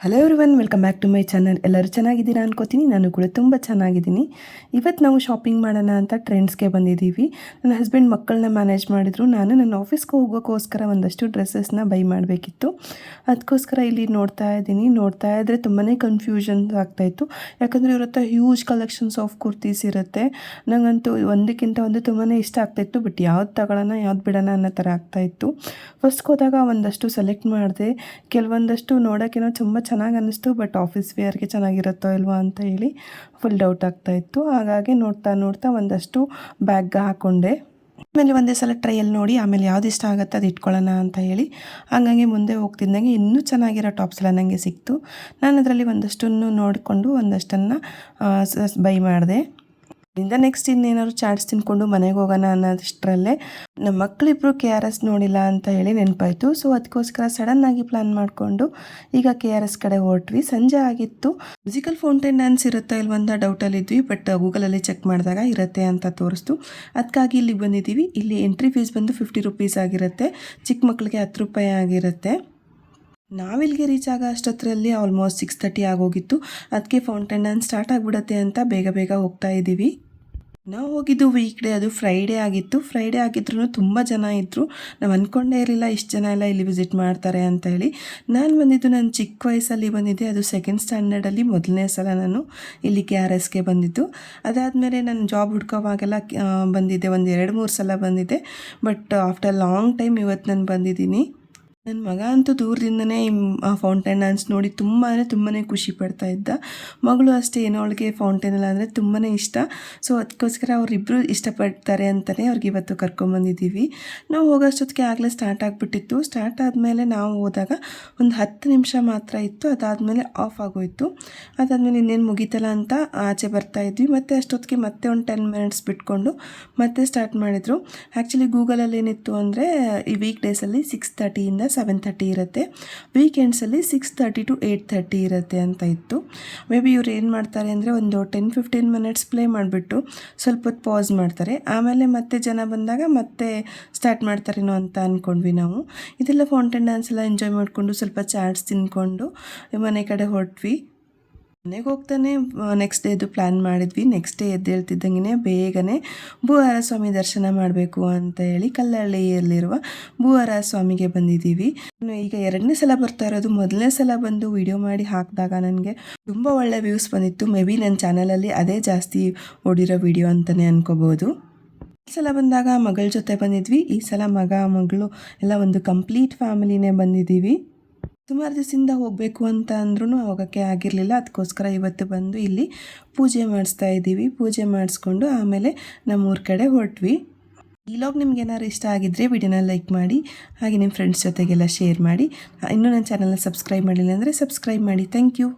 Hello everyone welcome back to my channel ಎಲ್ಲರೂ ಚೆನ್ನಾಗಿದ್ದೀರಾ ಅನ್ಕೋತೀನಿ. ನಾನು ಕೂಡ ತುಂಬ ಚೆನ್ನಾಗಿದ್ದೀನಿ. ಇವತ್ತು ನಾವು ಶಾಪಿಂಗ್ ಮಾಡೋಣ ಅಂತ ಟ್ರೆಂಡ್ಸ್ಗೆ ಬಂದಿದ್ದೀವಿ. ನನ್ನ ಹಸ್ಬೆಂಡ್ ಮಕ್ಕಳನ್ನ ಮ್ಯಾನೇಜ್ ಮಾಡಿದ್ರು. ನಾನು ನನ್ನ ಆಫೀಸ್ಗೆ ಹೋಗೋಕ್ಕೋಸ್ಕರ ಒಂದಷ್ಟು ಡ್ರೆಸ್ಸಸ್ನ ಬೈ ಮಾಡಬೇಕಿತ್ತು. ಅದಕ್ಕೋಸ್ಕರ ಇಲ್ಲಿ ನೋಡ್ತಾ ಇದ್ದೀನಿ. ನೋಡ್ತಾ ಇದ್ದರೆ ತುಂಬಾ ಕನ್ಫ್ಯೂಷನ್ ಆಗ್ತಾಯಿತ್ತು ಯಾಕಂದರೆ ಇವ್ರ ಹತ್ರ ಹ್ಯೂಜ್ ಕಲೆಕ್ಷನ್ಸ್ ಆಫ್ ಕುರ್ತೀಸ್ ಇರುತ್ತೆ. ನನಗಂತೂ ಒಂದಕ್ಕಿಂತ ಒಂದು ತುಂಬಾ ಇಷ್ಟ ಆಗ್ತಾಯಿತ್ತು ಬಟ್ ಯಾವ್ದು ತಗೊಳ್ಳೋಣ, ಯಾವ್ದು ಬಿಡೋಣ ಅನ್ನೋ ಥರ ಆಗ್ತಾಯಿತ್ತು ಫಸ್ಟ್ಗೆ ಹೋದಾಗ ಒಂದಷ್ಟು ಸೆಲೆಕ್ಟ್ ಮಾಡಿದೆ. ಕೆಲವೊಂದಷ್ಟು ನೋಡೋಕ್ಕೇನೋ ತುಂಬ ಚೆನ್ನಾಗಿ ಅನ್ನಿಸ್ತು ಬಟ್ ಆಫೀಸ್ ವೇರ್ಗೆ ಚೆನ್ನಾಗಿರುತ್ತೋ ಇಲ್ವೋ ಅಂತ ಹೇಳಿ ಫುಲ್ ಡೌಟ್ ಆಗ್ತಾಯಿತ್ತು ಹಾಗಾಗಿ ನೋಡ್ತಾ ನೋಡ್ತಾ ಒಂದಷ್ಟು ಬ್ಯಾಗ್ ಹಾಕ್ಕೊಂಡೆ ಆಮೇಲೆ ಒಂದೇ ಸಲ ಟ್ರೈಯಲ್ಲಿ ನೋಡಿ, ಆಮೇಲೆ ಯಾವ್ದು ಇಷ್ಟ ಆಗುತ್ತೆ ಅದು ಇಟ್ಕೊಳ್ಳೋಣ ಅಂತ ಹೇಳಿ ಹಾಗಾಗಿ ಮುಂದೆ ಹೋಗ್ತಿದ್ದಂಗೆ ಇನ್ನೂ ಚೆನ್ನಾಗಿರೋ ಟಾಪ್ಸ್ ಎಲ್ಲ ನನಗೆ ಸಿಕ್ತು. ನಾನು ಅದರಲ್ಲಿ ಒಂದಷ್ಟನ್ನು ನೋಡಿಕೊಂಡು ಒಂದಷ್ಟನ್ನು ಬೈ ಮಾಡಿದೆ. ಇಂದ ನೆಕ್ಸ್ಟ್ ಇನ್ನೇನಾದ್ರು ಚಾಟ್ಸ್ ತಿನ್ಕೊಂಡು ಮನೆಗೆ ಹೋಗೋಣ ಅನ್ನೋದಷ್ಟರಲ್ಲೇ ನಮ್ಮ ಮಕ್ಕಳಿಬ್ರು ಕೆ ಆರ್ ಎಸ್ ನೋಡಿಲ್ಲ ಅಂತ ಹೇಳಿ ನೆನಪಾಯಿತು. ಸೊ ಅದಕ್ಕೋಸ್ಕರ ಸಡನ್ನಾಗಿ ಪ್ಲ್ಯಾನ್ ಮಾಡಿಕೊಂಡು ಈಗ ಕೆ ಆರ್ ಎಸ್ ಕಡೆ ಹೊರಟ್ವಿ. ಸಂಜೆ ಆಗಿತ್ತು. ಮ್ಯೂಸಿಕಲ್ ಫೌಂಟೇನ್ ಡ್ಯಾನ್ಸ್ ಇರುತ್ತಾ ಇಲ್ವಂತ ಡೌಟಲ್ಲಿದ್ವಿ ಬಟ್ ಗೂಗಲಲ್ಲಿ ಚೆಕ್ ಮಾಡಿದಾಗ ಇರುತ್ತೆ ಅಂತ ತೋರಿಸ್ತು. ಅದಕ್ಕಾಗಿ ಇಲ್ಲಿಗೆ ಬಂದಿದ್ದೀವಿ ಇಲ್ಲಿ ಎಂಟ್ರಿ ಫೀಸ್ ಬಂದು ಫಿಫ್ಟಿ ರುಪೀಸ್ ಆಗಿರುತ್ತೆ. ಚಿಕ್ಕ ಮಕ್ಕಳಿಗೆ ಹತ್ತು ರೂಪಾಯಿ ಆಗಿರುತ್ತೆ. ನಾವಿಲ್ಲಿಗೆ ರೀಚ್ ಆಗೋ ಅಷ್ಟೊತ್ತರಲ್ಲಿ ಆಲ್ಮೋಸ್ಟ್ ಸಿಕ್ಸ್ ತರ್ಟಿ ಆಗೋಗಿತ್ತು. ಅದಕ್ಕೆ ಫೌಂಟೇನ್ ಡ್ಯಾನ್ಸ್ ಸ್ಟಾರ್ಟ್ ಆಗಿಬಿಡತ್ತೆ ಅಂತ ಬೇಗ ಬೇಗ ಹೋಗ್ತಾ ಇದ್ದೀವಿ ನಾವು ಹೋಗಿದ್ದು ವೀಕ್ ಡೇ ಅದು ಫ್ರೈಡೇ ಆಗಿತ್ತು. ಫ್ರೈಡೇ ಆಗಿದ್ರು ತುಂಬ ಜನ ಇದ್ದರು ನಾವು ಅಂದ್ಕೊಂಡೇ ಇರಲಿಲ್ಲ ಇಷ್ಟು ಜನ ಎಲ್ಲ ಇಲ್ಲಿ ವಿಸಿಟ್ ಮಾಡ್ತಾರೆ ಅಂತ ಹೇಳಿ ನಾನು ಬಂದಿದ್ದು ನನ್ನ ಚಿಕ್ಕ ವಯಸ್ಸಲ್ಲಿ ಬಂದಿದ್ದೆ, ಅದು ಸೆಕೆಂಡ್ ಸ್ಟ್ಯಾಂಡರ್ಡಲ್ಲಿ ಮೊದಲನೇ ಸಲ ನಾನು ಇಲ್ಲಿ ಕೆ ಆರ್ ಎಸ್ಗೆ ಬಂದಿದ್ದು. ಅದಾದಮೇಲೆ ನಾನು ಜಾಬ್ ಹುಡ್ಕೋವಾಗೆಲ್ಲ ಬಂದಿದ್ದೆ, ಒಂದು ಎರಡು ಮೂರು ಸಲ ಬಂದಿದ್ದೆ. ಬಟ್ ಆಫ್ಟರ್ ಲಾಂಗ್ ಟೈಮ್ ಇವತ್ತು ನಾನು ಬಂದಿದ್ದೀನಿ. ನನ್ನ ಮಗ ಅಂತೂ ದೂರದಿಂದನೇ ಆ ಫೌಂಟೈನ್ ಡ್ಯಾನ್ಸ್ ನೋಡಿ ತುಂಬ ಅಂದರೆ ತುಂಬಾ ಖುಷಿ ಪಡ್ತಾ ಇದ್ದ. ಮಗಳು ಅಷ್ಟೇ ಏನೋ ಅವಳಿಗೆ ಫೌಂಟೇನಲ್ಲ ಅಂದರೆ ತುಂಬಾ ಇಷ್ಟ. ಸೊ ಅದಕ್ಕೋಸ್ಕರ ಅವರಿಬ್ಬರು ಇಷ್ಟಪಡ್ತಾರೆ ಅಂತಲೇ ಅವ್ರಿಗೆ ಇವತ್ತು ಕರ್ಕೊಂಬಂದಿದ್ದೀವಿ ನಾವು ಹೋಗೋಷ್ಟೊತ್ತಿಗೆ ಆಗಲೇ ಸ್ಟಾರ್ಟ್ ಆಗಿಬಿಟ್ಟಿತ್ತು. ಸ್ಟಾರ್ಟ್ ಆದಮೇಲೆ ನಾವು ಹೋದಾಗ ಒಂದು ಹತ್ತು ನಿಮಿಷ ಮಾತ್ರ ಇತ್ತು. ಅದಾದಮೇಲೆ ಆಫ್ ಆಗೋಯಿತು. ಅದಾದಮೇಲೆ ಇನ್ನೇನು ಮುಗೀತಲ್ಲ ಅಂತ ಆಚೆ ಬರ್ತಾ ಇದ್ವಿ. ಮತ್ತು ಅಷ್ಟೊತ್ತಿಗೆ ಮತ್ತೆ ಒಂದು ಟೆನ್ ಮಿನಿಟ್ಸ್ ಬಿಟ್ಕೊಂಡು ಮತ್ತೆ ಸ್ಟಾರ್ಟ್ ಮಾಡಿದರು. ಆ್ಯಕ್ಚುಲಿ ಗೂಗಲಲ್ಲಿ ಏನಿತ್ತು ಅಂದರೆ ಈ ವೀಕ್ ಡೇಸಲ್ಲಿ ಸಿಕ್ಸ್ ತರ್ಟಿಯಿಂದ ಸೆವೆನ್ ತರ್ಟಿ ಇರುತ್ತೆ. ವೀಕೆಂಡ್ಸಲ್ಲಿ six thirty to eight thirty ಇರುತ್ತೆ ಅಂತ ಇತ್ತು. ಮೇ ಬಿ ಇವ್ರು ಏನು ಮಾಡ್ತಾರೆ ಅಂದರೆ ಒಂದು ಟೆನ್ ಫಿಫ್ಟೀನ್ ಮಿನಿಟ್ಸ್ ಪ್ಲೇ ಮಾಡಿಬಿಟ್ಟು ಸ್ವಲ್ಪ ಹೊತ್ತು ಪಾಸ್ ಮಾಡ್ತಾರೆ. ಆಮೇಲೆ ಮತ್ತೆ ಜನ ಬಂದಾಗ ಮತ್ತೆ ಸ್ಟಾರ್ಟ್ ಮಾಡ್ತಾರೇನೋ ಅಂತ ಅಂದ್ಕೊಂಡ್ವಿ ನಾವು. ಇದೆಲ್ಲ ಫೌಂಟೇನ್ ಡ್ಯಾನ್ಸ್ ಎಲ್ಲ ಎಂಜಾಯ್ ಮಾಡಿಕೊಂಡು ಸ್ವಲ್ಪ ಚಾಟ್ಸ್ ತಿನ್ಕೊಂಡು ಮನೆ ಕಡೆ ಹೊರಟ್ವಿ. ಮನೆಗೆ ಹೋಗ್ತಾನೆ. ನೆಕ್ಸ್ಟ್ ಡೇದು ಪ್ಲ್ಯಾನ್ ಮಾಡಿದ್ವಿ. ನೆಕ್ಸ್ಟ್ ಡೇ ಎದ್ದೇಳ್ತಿದ್ದಂಗೆ ಬೇಗನೆ ಭೂಹಾರ ಸ್ವಾಮಿ ದರ್ಶನ ಮಾಡಬೇಕು ಅಂತ ಹೇಳಿ ಕಲ್ಲಹಳ್ಳಿಯಲ್ಲಿರುವ ಭೂಹಾರ ಸ್ವಾಮಿಗೆ ಬಂದಿದ್ದೀವಿ ಈಗ ಎರಡನೇ ಸಲ ಬರ್ತಾ ಇರೋದು. ಮೊದಲನೇ ಸಲ ಬಂದು ವಿಡಿಯೋ ಮಾಡಿ ಹಾಕಿದಾಗ ನನಗೆ ತುಂಬ ಒಳ್ಳೆ ವ್ಯೂಸ್ ಬಂದಿತ್ತು. ಮೇ ಬಿ ನನ್ನ ಚಾನಲಲ್ಲಿ ಅದೇ ಜಾಸ್ತಿ ಓಡಿರೋ ವಿಡಿಯೋ ಅಂತಲೇ ಅನ್ಕೋಬೋದು. ಈ ಸಲ ಬಂದಾಗ ಮಗಳ ಜೊತೆ ಬಂದಿದ್ವಿ. ಈ ಸಲ ಮಗ, ಮಗಳು ಎಲ್ಲ ಒಂದು ಕಂಪ್ಲೀಟ್ ಫ್ಯಾಮಿಲಿನೇ ಬಂದಿದ್ದೀವಿ. ಸುಮಾರು ದಿವಸದಿಂದ ಹೋಗಬೇಕು ಅಂತ ಅಂದ್ರೂ ಹೋಗೋಕ್ಕೆ ಆಗಿರಲಿಲ್ಲ. ಅದಕ್ಕೋಸ್ಕರ ಇವತ್ತು ಬಂದು ಇಲ್ಲಿ ಪೂಜೆ ಮಾಡಿಸ್ತಾ ಇದ್ದೀವಿ. ಪೂಜೆ ಮಾಡಿಸ್ಕೊಂಡು ಆಮೇಲೆ ನಮ್ಮೂರ ಕಡೆ ಹೊರಟ್ವಿ. ಈ ಲಾಗ್ ನಿಮ್ಗೆ ಏನಾದ್ರು ಇಷ್ಟ ಆಗಿದ್ದರೆ ವಿಡಿಯೋನ ಲೈಕ್ ಮಾಡಿ, ಹಾಗೆ ನಿಮ್ಮ ಫ್ರೆಂಡ್ಸ್ ಜೊತೆಗೆಲ್ಲ ಶೇರ್ ಮಾಡಿ. ಇನ್ನೂ ನನ್ನ ಚಾನಲ್ನ ಸಬ್ಸ್ಕ್ರೈಬ್ ಮಾಡಿಲ್ಲ ಅಂದರೆ ಸಬ್ಸ್ಕ್ರೈಬ್ ಮಾಡಿ. Thank you